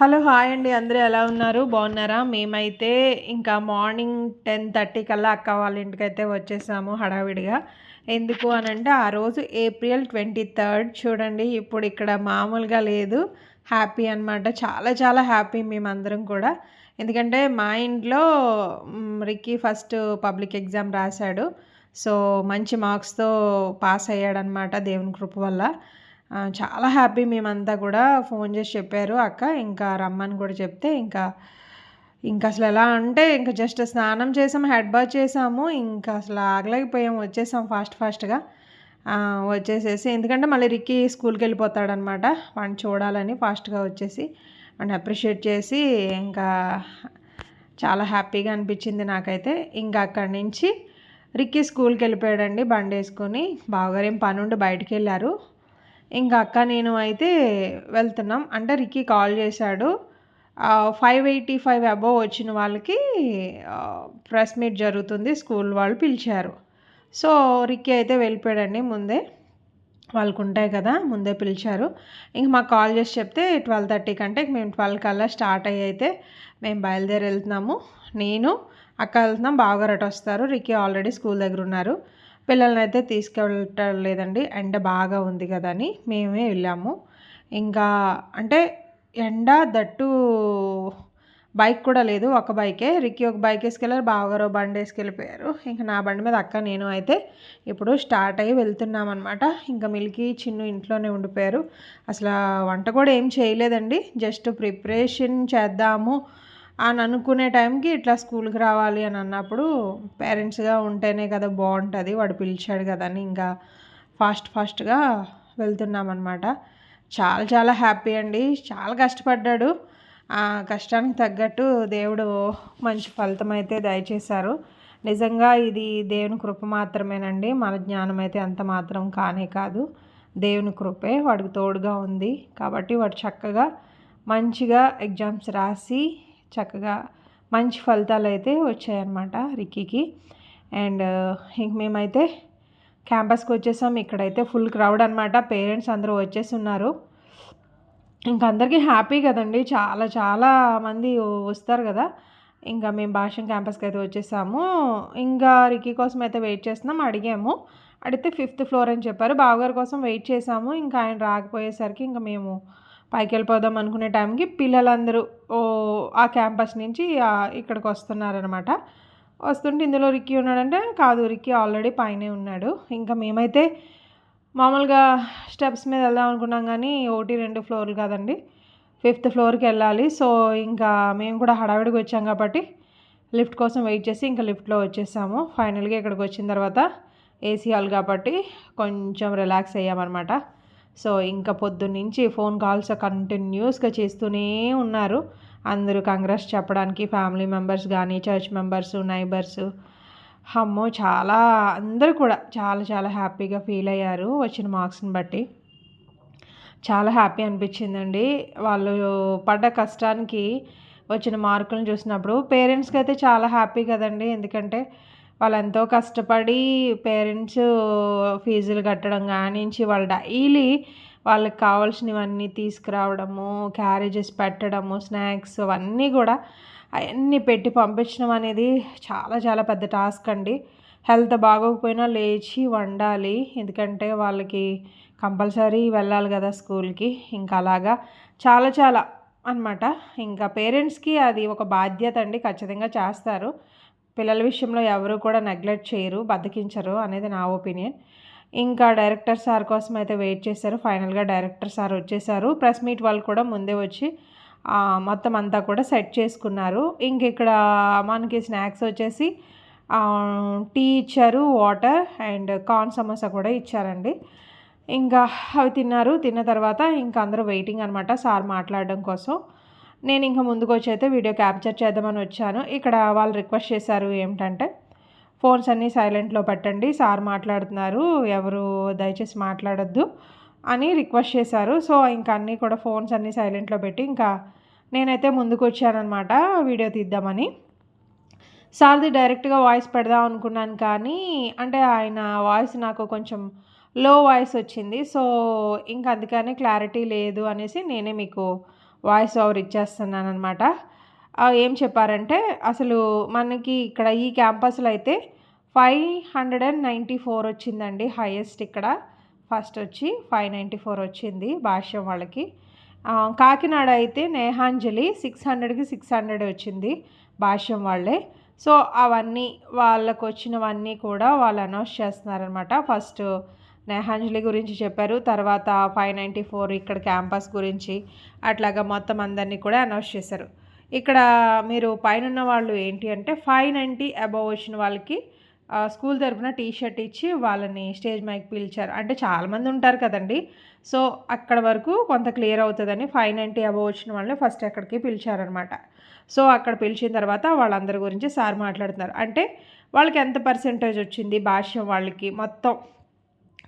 Hello hi అండి. అందరూ ఎలా ఉన్నారు? బాగున్నారా? మేమైతే ఇంకా మార్నింగ్ టెన్ థర్టీ కల్లా అక్క వాళ్ళ ఇంటికైతే వచ్చేసాము హడావిడిగా. ఎందుకు అని అంటే ఆ రోజు ఏప్రిల్ ట్వంటీ థర్డ్ చూడండి ఇప్పుడు ఇక్కడ మామూలుగా లేదు. హ్యాపీ అనమాట చాలా చాలా హ్యాపీ మేమందరం కూడా. ఎందుకంటే మా ఇంట్లో రిక్కీ ఫస్ట్ పబ్లిక్ ఎగ్జామ్ రాశాడు. సో మంచి మార్క్స్తో పాస్ అయ్యాడనమాట దేవుని కృప వల్ల. చాలా హ్యాపీ మేమంతా కూడా ఫోన్ చేసి చెప్పారు అక్క ఇంకా రమ్మని కూడా చెప్తే ఇంకా ఇంకా అసలు ఎలా అంటే ఇంకా జస్ట్ స్నానం చేసాము హెడ్ బాత్ చేసాము ఇంకా అసలు ఆగలేకపోయాము వచ్చేసాం ఫాస్ట్ ఫాస్ట్గా. వచ్చేసేసి ఎందుకంటే మళ్ళీ రిక్కి స్కూల్కి వెళ్ళిపోతాడనమాట వాడిని చూడాలని ఫాస్ట్గా వచ్చేసి వాడిని అప్రిషియేట్ చేసి ఇంకా చాలా హ్యాపీగా అనిపించింది నాకైతే. ఇంకా అక్కడి నుంచి రిక్కీ స్కూల్కి వెళ్ళిపోయాడండి బండి వేసుకొని బావగారు ఏం పని ఉండి బయటికి వెళ్ళారు. ఇంకా అక్క నేను అయితే వెళ్తున్నాం. అంటే రిక్కీ కాల్ చేశాడు. ఫైవ్ ఎయిటీ ఫైవ్ అబోవ్ వచ్చిన వాళ్ళకి ప్రెస్ మీట్ జరుగుతుంది. స్కూల్ వాళ్ళు పిలిచారు. సో రిక్కీ అయితే వెళ్ళిపోయాడండి ముందే. వాళ్ళకు ఉంటాయి కదా ముందే పిలిచారు. ఇంక మాకు కాల్ చేసి చెప్తే ట్వెల్వ్ థర్టీ కంటే మేము ట్వెల్వ్ కల్లా స్టార్ట్ అయ్యి అయితే మేము బయలుదేరి వెళ్తున్నాము. నేను అక్క వెళ్తున్నాం. బావగారు అటు వస్తారు. రిక్కీ ఆల్రెడీ స్కూల్ దగ్గర ఉన్నారు. పిల్లల్ని అయితే తీసుకెళ్ళటం లేదండి ఎండ బాగా ఉంది కదా అని మేమే వెళ్ళాము. ఇంకా అంటే ఎండ దట్టు బైక్ కూడా లేదు. ఒక బైకే. రిక్కి ఒక బైక్ వేసుకెళ్ళారు బావగారు ఒక బండి వేసుకెళ్ళిపోయారు. ఇంకా నా బండి మీద అక్క నేను అయితే ఇప్పుడు స్టార్ట్ అయ్యి వెళ్తున్నాం అనమాట ఇంకా మిల్కి చిన్ను ఇంట్లోనే ఉండిపోయారు. అసలు వంట కూడా ఏం చేయలేదండి. జస్ట్ ప్రిపరేషన్ చేద్దాము. అని అనుకునే టైంకి ఇట్లా స్కూల్కి రావాలి అని అన్నప్పుడు పేరెంట్స్గా ఉంటేనే కదా బాగుంటుంది వాడు పిలిచాడు కదా అని ఇంకా ఫాస్ట్ ఫాస్ట్గా వెళ్తున్నాం అనమాట చాలా చాలా హ్యాపీ అండి చాలా కష్టపడ్డాడు. ఆ కష్టానికి తగ్గట్టు దేవుడు మంచి ఫలితం అయితే దయచేశారు. నిజంగా ఇది దేవుని కృప మాత్రమేనండి మన జ్ఞానం అయితే అంత మాత్రం కానే కాదు. దేవుని కృపే వాడికి తోడుగా ఉంది. కాబట్టి వాడు చక్కగా మంచిగా ఎగ్జామ్స్ రాసి చక్కగా మంచి ఫలితాలు అయితే వచ్చాయన్నమాట రిక్కీకి. అండ్ ఇంక మేమైతే క్యాంపస్కి వచ్చేసాం. ఇక్కడైతే ఫుల్ క్రౌడ్ అనమాట పేరెంట్స్ అందరూ వచ్చేసి ఉన్నారు. అందరికీ హ్యాపీ కదండి. చాలా చాలా మంది వస్తారు కదా. ఇంకా మేము భాషం క్యాంపస్కి అయితే వచ్చేసాము. ఇంకా రిక్కీ కోసం అయితే వెయిట్ చేస్తున్నాం. అడిగాము. అడిగితే ఫిఫ్త్ ఫ్లోర్ అని చెప్పారు. బావగారి కోసం వెయిట్ చేసాము. ఇంకా ఆయన రాకపోయేసరికి ఇంకా మేము పైకి వెళ్ళిపోదాం అనుకునే టైంకి పిల్లలందరూ ఓ ఆ క్యాంపస్ నుంచి ఇక్కడికి వస్తున్నారనమాట వస్తుంటే ఇందులో రిక్కీ ఉన్నాడంటే కాదు రిక్కీ ఆల్రెడీ పైనే ఉన్నాడు. ఇంకా మేమైతే మామూలుగా స్టెప్స్ మీద వెళ్దాం అనుకున్నాం కానీ ఒకటి రెండు ఫ్లోర్లు కాదండి. ఫిఫ్త్ ఫ్లోర్కి వెళ్ళాలి. సో ఇంకా మేము కూడా హడావిడికి వచ్చాం కాబట్టి లిఫ్ట్ కోసం వెయిట్ చేసి ఇంకా లిఫ్ట్లో వచ్చేసాము. ఫైనల్గా ఇక్కడికి వచ్చిన తర్వాత ఏసీ హాల్ కాబట్టి కొంచెం రిలాక్స్ అయ్యామన్నమాట. సో ఇంకా పొద్దున్నుంచి ఫోన్ కాల్స్ కంటిన్యూస్గా చేస్తూనే ఉన్నారు. అందరూ కంగ్రెస్ చెప్పడానికి ఫ్యామిలీ మెంబర్స్ కానీ చర్చ్ మెంబర్స్ నైబర్స్. అమ్మో చాలా అందరూ కూడా చాలా చాలా హ్యాపీగా ఫీల్ అయ్యారు వచ్చిన మార్క్స్ని బట్టి. చాలా హ్యాపీ అనిపించిందండి. వాళ్ళు పడ్డ కష్టానికి వచ్చిన మార్కులను చూసినప్పుడు పేరెంట్స్కి అయితే చాలా హ్యాపీ కదండి. ఎందుకంటే వాళ్ళు ఎంతో కష్టపడి పేరెంట్స్ ఫీజులు కట్టడం కానించి వాళ్ళు డైలీ వాళ్ళకి కావాల్సినవన్నీ తీసుకురావడము క్యారేజెస్ పెట్టడము స్నాక్స్ అవన్నీ కూడా అవన్నీ పెట్టి పంపించడం అనేది చాలా చాలా పెద్ద టాస్క్ అండి. హెల్త్ బాగోకపోయినా లేచి వండాలి. ఎందుకంటే వాళ్ళకి కంపల్సరీ వెళ్ళాలి కదా స్కూల్కి. ఇంకా అలాగా చాలా చాలా అనమాట ఇంకా పేరెంట్స్కి అది ఒక బాధ్యత అండి. ఖచ్చితంగా చేస్తారు. పిల్లల విషయంలో ఎవరు కూడా నెగ్లెక్ట్ చేయరు బద్దకించరు అనేది నా ఒపీనియన్. ఇంకా డైరెక్టర్ సార్ కోసం అయితే వెయిట్ చేశారు. ఫైనల్గా డైరెక్టర్ సార్ వచ్చేసారు. ప్రెస్ మీట్ వాళ్ళు కూడా ముందే వచ్చి మొత్తం అంతా కూడా సెట్ చేసుకున్నారు. ఇంక ఇక్కడ మనకి స్నాక్స్ వచ్చేసి టీ ఇచ్చారు వాటర్ అండ్ కార్న్ సమోసా కూడా ఇచ్చారండి. ఇంకా అవి తిన్నారు. తిన్న తర్వాత ఇంకా అందరూ వెయిటింగ్ అనమాట సార్ మాట్లాడడం కోసం. నేను ఇంకా ముందుకు వచ్చి అయితే వీడియో క్యాప్చర్ చేద్దామని వచ్చాను. ఇక్కడ వాళ్ళు రిక్వెస్ట్ చేశారు ఏమిటంటే ఫోన్స్ అన్నీ సైలెంట్లో పెట్టండి సార్ మాట్లాడుతున్నారు ఎవరు దయచేసి మాట్లాడొద్దు అని రిక్వెస్ట్ చేశారు. సో ఇంకా అన్నీ కూడా ఫోన్స్ అన్నీ సైలెంట్లో పెట్టి ఇంకా నేనైతే ముందుకు వచ్చానమాట వీడియో తీద్దామని. సార్ది డైరెక్ట్గా వాయిస్ పెడదాం అనుకున్నాను కానీ అంటే ఆయన వాయిస్ నాకు కొంచెం లో వాయిస్ వచ్చింది. సో ఇంకా అందుకని క్లారిటీ లేదు అనేసి నేనే మీకు వాయిస్ ఓవర్ ఇచ్చేస్తున్నాను అనమాట ఏం చెప్పారంటే అసలు మనకి ఇక్కడ ఈ క్యాంపస్లో అయితే five hundred and ninety four వచ్చిందండి హైయెస్ట్ ఇక్కడ. ఫస్ట్ వచ్చి ఫైవ్ నైంటీ ఫోర్ వచ్చింది భాష్యం వాళ్ళకి. కాకినాడ అయితే నేహాంజలి సిక్స్ హండ్రెడ్కి సిక్స్ హండ్రెడ్ వచ్చింది భాష్యం వాళ్ళే. సో అవన్నీ వాళ్ళకు వచ్చినవన్నీ కూడా వాళ్ళు అనౌన్స్ చేస్తున్నారనమాట ఫస్ట్ నేహాంజలి గురించి చెప్పారు. తర్వాత ఫైవ్ నైంటీ ఫోర్ ఇక్కడ క్యాంపస్ గురించి అట్లాగా మొత్తం అందరినీ కూడా అనౌన్స్ చేశారు. ఇక్కడ మీరు పైన వాళ్ళు ఏంటి అంటే ఫైవ్ నైంటీ అబవ్ వచ్చిన వాళ్ళకి స్కూల్ తరఫున టీ షర్ట్ ఇచ్చి వాళ్ళని స్టేజ్ మైక్ పిలిచారు. అంటే చాలామంది ఉంటారు కదండి. సో అక్కడ వరకు కొంత క్లియర్ అవుతుందని ఫైవ్ నైంటీ అబవ్ వచ్చిన వాళ్ళని ఫస్ట్ అక్కడికి పిలిచారనమాట సో అక్కడ పిలిచిన తర్వాత వాళ్ళందరి గురించి సార్ మాట్లాడుతున్నారు. అంటే వాళ్ళకి ఎంత పర్సెంటేజ్ వచ్చింది భాష్యం వాళ్ళకి మొత్తం?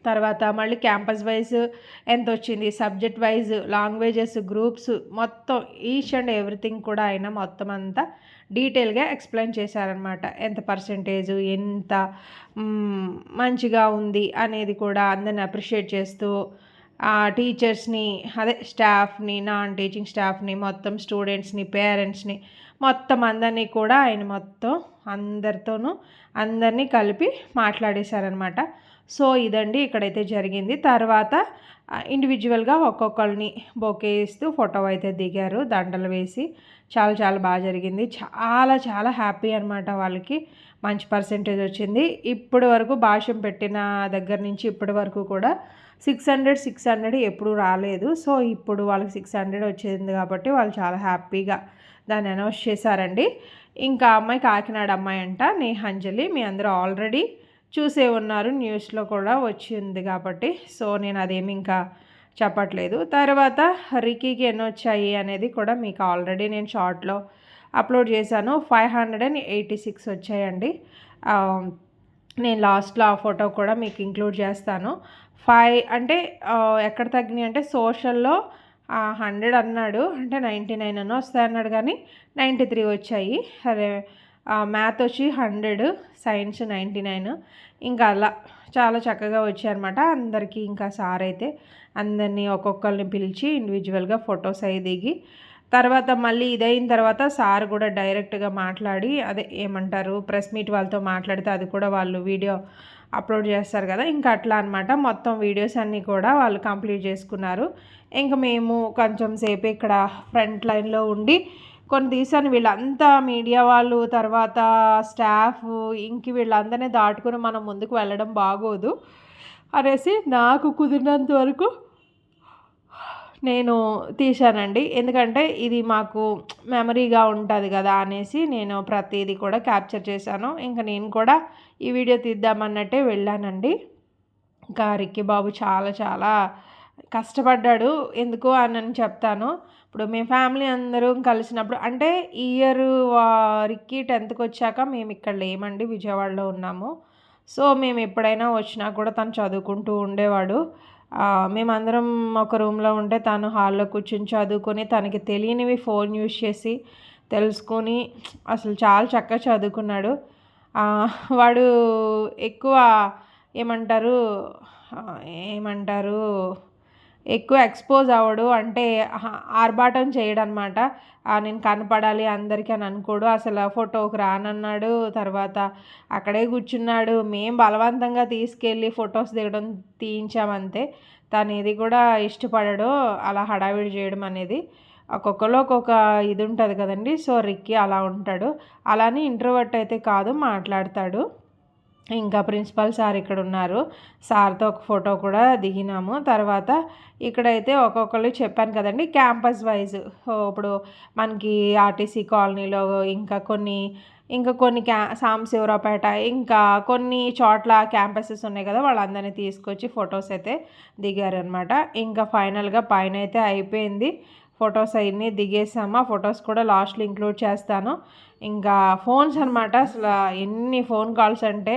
తర్వాత మళ్ళీ క్యాంపస్ వైజ్ ఎంత వచ్చింది సబ్జెక్ట్ వైజ్ లాంగ్వేజెస్ గ్రూప్స్ మొత్తం ఈచ్ అండ్ ఎవ్రీథింగ్ కూడా ఆయన మొత్తం అంతా డీటెయిల్గా ఎక్స్ప్లెయిన్ చేశారనమాట ఎంత పర్సంటేజ్ ఎంత మంచిగా ఉంది అనేది కూడా అందరిని అప్రిషియేట్ చేస్తూ టీచర్స్ని అదే స్టాఫ్ని నాన్ టీచింగ్ స్టాఫ్ని మొత్తం స్టూడెంట్స్ని పేరెంట్స్ని మొత్తం అందరినీ కూడా ఆయన మొత్తం అందరితోనూ అందరినీ కలిపి మాట్లాడేశారనమాట సో ఇదండి ఇక్కడైతే జరిగింది. తర్వాత ఇండివిజువల్గా ఒక్కొక్కరిని బొకే ఇస్తూ ఫోటో అయితే దిగారు దండలు వేసి. చాలా చాలా బాగా జరిగింది. చాలా చాలా హ్యాపీ అనమాట వాళ్ళకి. మంచి పర్సంటేజ్ వచ్చింది. ఇప్పటి వరకు భాష్యం పెట్టిన దగ్గర నుంచి ఇప్పటి వరకు కూడా సిక్స్ హండ్రెడ్ సిక్స్ హండ్రెడ్ ఎప్పుడు రాలేదు. సో ఇప్పుడు వాళ్ళకి సిక్స్ హండ్రెడ్ వచ్చింది కాబట్టి వాళ్ళు చాలా హ్యాపీగా దాన్ని అనౌన్స్ చేశారండి. ఇంకా అమ్మాయి కాకినాడ అమ్మాయి అంట నేహాంజలి. మీ అందరూ ఆల్రెడీ చూసే ఉన్నారు న్యూస్లో కూడా వచ్చింది కాబట్టి. సో నేను అదేమి ఇంకా చెప్పట్లేదు. తర్వాత రికీకి ఎన్ని వచ్చాయి అనేది కూడా మీకు ఆల్రెడీ నేను షార్ట్లో అప్లోడ్ చేశాను. Five hundred and eighty six వచ్చాయండి. నేను లాస్ట్లో ఆ ఫోటో కూడా మీకు ఇంక్లూడ్ చేస్తాను. ఫైవ్ అంటే ఎక్కడ తగ్గినాయి అంటే సోషల్లో హండ్రెడ్ అన్నాడు. అంటే నైంటీ నైన్ అని వస్తాయి అన్నాడు కానీ నైంటీ త్రీ వచ్చాయి. అదే మ్యాథ్ వచ్చి హండ్రెడ్ సైన్స్ నైంటీ నైన్ ఇంకా అలా చాలా చక్కగా వచ్చాయన్నమాట అందరికీ ఇంకా సార్ అయితే అందరినీ ఒక్కొక్కరిని పిలిచి ఇండివిజువల్గా ఫొటోస్ అవి దిగి తర్వాత మళ్ళీ ఇదైన తర్వాత సార్ కూడా డైరెక్ట్గా మాట్లాడి అదే ఏమంటారు ప్రెస్ మీట్ వాళ్ళతో మాట్లాడితే అది కూడా వాళ్ళు వీడియో అప్లోడ్ చేస్తారు కదా ఇంకా అట్లా అనమాట మొత్తం వీడియోస్ అన్నీ కూడా వాళ్ళు కంప్లీట్ చేసుకున్నారు. ఇంకా మేము కొంచెం సేపు ఇక్కడ ఫ్రంట్ లైన్లో ఉండి కొన్ని తీసాను వీళ్ళంతా మీడియా వాళ్ళు తర్వాత స్టాఫ్ ఇంక వీళ్ళందరినీ దాటుకుని మనం ముందుకు వెళ్ళడం బాగోదు అనేసి నాకు కుదిరినంత వరకు నేను తీశానండి. ఎందుకంటే ఇది మాకు మెమరీగా ఉంటుంది కదా అనేసి నేను ప్రతిదీ కూడా క్యాప్చర్ చేశాను. ఇంకా నేను కూడా ఈ వీడియో తీద్దామన్నట్టే వెళ్ళానండి. ఇంకా రిక్కి బాబు చాలా చాలా కష్టపడ్డాడు. ఎందుకు అని చెప్తాను. ఇప్పుడు మేము ఫ్యామిలీ అందరం కలిసినప్పుడు అంటే ఇయర్ వారికి టెన్త్కి వచ్చాక మేము ఇక్కడ లేమండి విజయవాడలో ఉన్నాము. సో మేము ఎప్పుడైనా వచ్చినా కూడా తను చదువుకుంటూ ఉండేవాడు. మేమందరం ఒక రూమ్లో ఉంటే తను హాల్లో కూర్చొని చదువుకొని తనకి తెలియనివి ఫోన్ యూజ్ చేసి తెలుసుకొని అసలు చాలా చక్కగా చదువుకున్నాడు. వాడు ఎక్కువ ఏమంటారు ఏమంటారు ఎక్కువ ఎక్స్పోజ్ అవ్వడు. అంటే ఆర్భాటం చేయడం అనమాట నేను కనపడాలి అందరికీ అని అనుకోడు. అసలు ఫోటోకి రానన్నాడు. తర్వాత అక్కడే కూర్చున్నాడు. మేము బలవంతంగా తీసుకెళ్ళి ఫొటోస్ దిగడం తీయించామంతే. తను ఇది కూడా ఇష్టపడడు. అలా హడావిడి చేయడం అనేది. ఒక్కొక్కరు ఒక్కొక్క ఇది ఉంటుంది కదండి. సో రిక్కి అలా ఉంటాడు. అలానే ఇంట్రోవర్ట్ అయితే కాదు మాట్లాడతాడు. ఇంకా ప్రిన్సిపల్ సార్ ఇక్కడ ఉన్నారు సార్తో ఒక ఫోటో కూడా దిగినాము. తర్వాత ఇక్కడైతే ఒక్కొక్కరు చెప్పాను కదండి క్యాంపస్ వైజ్. ఇప్పుడు మనకి ఆర్టీసీ కాలనీలో ఇంకా కొన్ని ఇంకా కొన్ని క్యా సాంశివరావుపేట ఇంకా కొన్ని చోట్ల క్యాంపసెస్ ఉన్నాయి కదా వాళ్ళందరినీ తీసుకొచ్చి ఫొటోస్ అయితే దిగారనమాట ఇంకా ఫైనల్గా పైన అయితే అయిపోయింది. ఫొటోస్ అవన్నీ దిగేసాము. ఆ ఫొటోస్ కూడా లాస్ట్లో ఇంక్లూడ్ చేస్తాను. ఇంకా ఫోన్స్ అనమాట అసలు ఎన్ని ఫోన్ కాల్స్ అంటే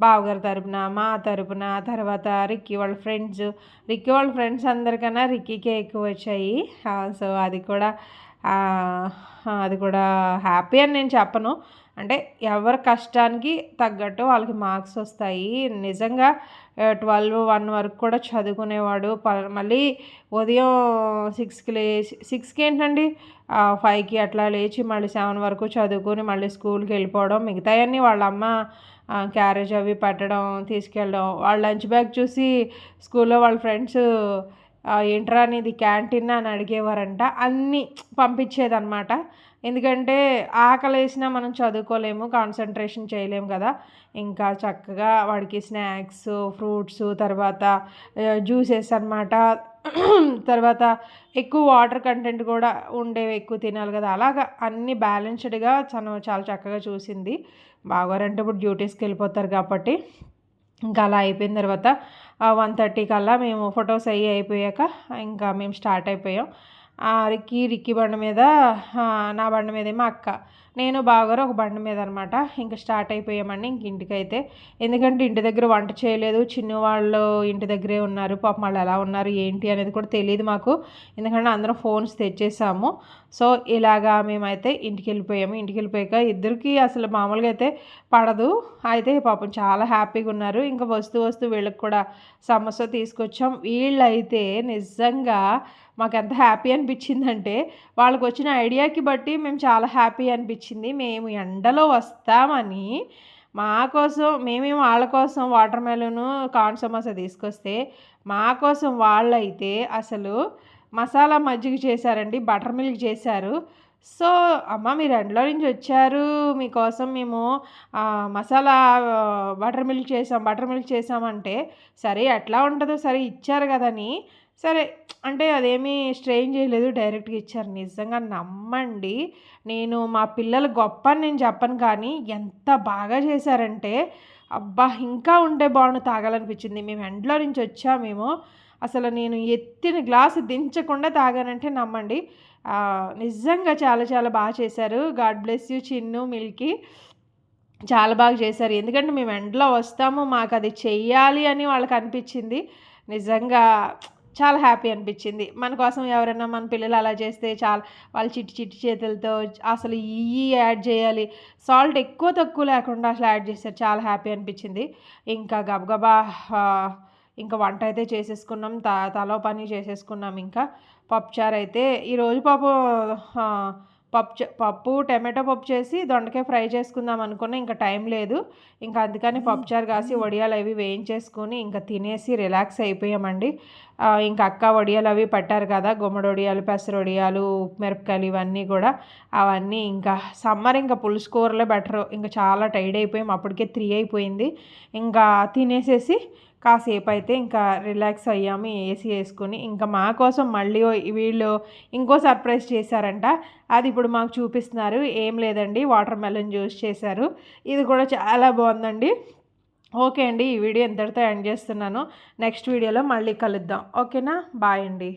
బావగారి తరపున మా తరపున తర్వాత రిక్కీ వాళ్ళ ఫ్రెండ్స్. రిక్కీ వాళ్ళ ఫ్రెండ్స్ అందరికన్నా రిక్కీకే ఎక్కువ వచ్చాయి. సో అది కూడా అది కూడా హ్యాపీ అని నేను చెప్పను. అంటే ఎవరి కష్టానికి తగ్గట్టు వాళ్ళకి మార్క్స్ వస్తాయి. నిజంగా ట్వెల్వ్ వన్ వరకు కూడా చదువుకునేవాడు. మళ్ళీ ఉదయం సిక్స్కి లేచి సిక్స్కి ఏంటండి? ఫైవ్కి అట్లా లేచి మళ్ళీ సెవెన్ వరకు చదువుకొని మళ్ళీ స్కూల్కి వెళ్ళిపోవడం మిగతాయన్నీ వాళ్ళ అమ్మ క్యారేజ్ అవి పెట్టడం తీసుకెళ్ళడం వాళ్ళ లంచ్ బ్యాగ్ చూసి స్కూల్లో వాళ్ళ ఫ్రెండ్స్ ఏంట్రా అనేది క్యాంటీన్ అని అడిగేవారంట. అన్నీ పంపించేదన్నమాట. ఎందుకంటే ఆకలి వేసినా మనం చదువుకోలేము కాన్సన్ట్రేషన్ చేయలేము కదా. ఇంకా చక్కగా వాడికి స్నాక్స్ ఫ్రూట్స్ తర్వాత జ్యూసెస్ అనమాట తర్వాత ఎక్కువ వాటర్ కంటెంట్ కూడా ఉండేవి ఎక్కువ తినాలి కదా. అలాగా అన్ని బ్యాలెన్స్డ్గా తను చాలా చక్కగా చూసింది. బాగోరంటే ఇప్పుడు డ్యూటీస్కి వెళ్ళిపోతారు కాబట్టి ఇంకా అలా అయిపోయిన తర్వాత వన్ థర్టీ కల్లా మేము ఫొటోస్ అయ్యి అయిపోయాక ఇంకా మేము స్టార్ట్ అయిపోయాం. రిక్కి రిక్కి బండి మీద నా బండి మీద ఏమో అక్క. నేను బాగారు ఒక బండి మీద అనమాట ఇంకా స్టార్ట్ అయిపోయామండి. ఇంక ఇంటికైతే. ఎందుకంటే ఇంటి దగ్గర వంట చేయలేదు. చిన్న వాళ్ళు ఇంటి దగ్గరే ఉన్నారు. పాపం వాళ్ళు ఎలా ఉన్నారు ఏంటి అనేది కూడా తెలియదు మాకు. ఎందుకంటే అందరం ఫోన్స్ తెచ్చేసాము. సో ఇలాగా మేమైతే ఇంటికి వెళ్ళిపోయాము ఇంటికి వెళ్ళిపోయాక ఇద్దరికి అసలు మామూలుగా అయితే పడదు. అయితే పాపం చాలా హ్యాపీగా ఉన్నారు. ఇంకా వస్తూ వస్తూ వీళ్ళకి కూడా సమస్య తీసుకొచ్చాం. వీళ్ళైతే నిజంగా మాకు ఎంత హ్యాపీ అనిపించిందంటే వాళ్ళకి వచ్చిన ఐడియాకి బట్టి మేము చాలా హ్యాపీ అనిపించింది. వచ్చింది. మేము ఎండలో వస్తామని మా కోసం మేమేమో వాళ్ళ కోసం వాటర్ మెలూను కార్న్ సమోసా తీసుకొస్తే మా కోసం వాళ్ళైతే అసలు మసాలా మజ్జిగ చేశారండి బటర్ మిల్క్ చేశారు. సో అమ్మ మీరు ఎండలో నుంచి వచ్చారు. మీకోసం మేము మసాలా బటర్ మిల్క్ చేసాం బటర్ మిల్క్ చేసామంటే సరే ఎట్లా ఉంటుందో సరే ఇచ్చారు కదని సరే అంటే అదేమీ స్ట్రెయిన్ చేయలేదు డైరెక్ట్గా ఇచ్చారు. నిజంగా నమ్మండి. నేను మా పిల్లలు గొప్ప అని నేను చెప్పను కానీ ఎంత బాగా చేశారంటే అబ్బా ఇంకా ఉంటే బాగుండు తాగాలనిపించింది. మేము ఎండ్లో నుంచి వచ్చామేమో. అసలు నేను ఎత్తిన గ్లాసు దించకుండా తాగానంటే నమ్మండి. నిజంగా చాలా చాలా బాగా చేశారు. God bless you Chinnu Milky. చాలా బాగా చేశారు. ఎందుకంటే మేము ఎండలో వస్తాము మాకు అది చెయ్యాలి అని వాళ్ళకి అనిపించింది. నిజంగా చాలా హ్యాపీ అనిపించింది. మన కోసం ఎవరైనా మన పిల్లలు అలా చేస్తే చాలా వాళ్ళు చిట్టి చిట్టి చేతులతో అసలు ఇవి యాడ్ చేయాలి. సాల్ట్ ఎక్కువ తక్కువ లేకుండా అసలు యాడ్ చేశారు. చాలా హ్యాపీ అనిపించింది. ఇంకా గబగబా ఇంకా వంట అయితే చేసేసుకున్నాం. త తలో పని చేసేసుకున్నాం ఇంకా. పప్పుచారు అయితే ఈరోజు పాపం పప్పు పప్పు టమాటో పప్పు చేసి దొండకాయ ఫ్రై చేసుకుందాం అనుకున్నా ఇంకా టైం లేదు. ఇంకా అందుకని పప్పుచారు కాసి వడియాలు అవి వేయించేసుకొని ఇంకా తినేసి రిలాక్స్ అయిపోయామండి. ఇంకా అక్క వడియాలు అవి పట్టారు కదా గుమ్మడి వడియాలు పెసర వడియాలు మిరపకాయలు ఇవన్నీ కూడా. అవన్నీ ఇంకా సమ్మర్ ఇంకా పులుసు కూరలే బెటర్. ఇంకా చాలా టైడ్ అయిపోయాం. అప్పటికే త్రీ అయిపోయింది. ఇంకా తినేసేసి కాసేపు అయితే ఇంకా రిలాక్స్ అయ్యాము ఏసీ వేసుకొని. ఇంకా మా కోసం మళ్ళీ వీళ్ళు ఇంకో సర్ప్రైజ్ చేశారంట. అది ఇప్పుడు మాకు చూపిస్తున్నారు. ఏం లేదండి వాటర్ మెలన్ జ్యూస్ చేశారు. ఇది కూడా చాలా బాగుందండి. ఓకే అండి ఈ వీడియో ఎంతటితో ఎండ్ చేస్తున్నాను. నెక్స్ట్ వీడియోలో మళ్ళీ కలుద్దాం. ఓకేనా? బాయ్ అండి.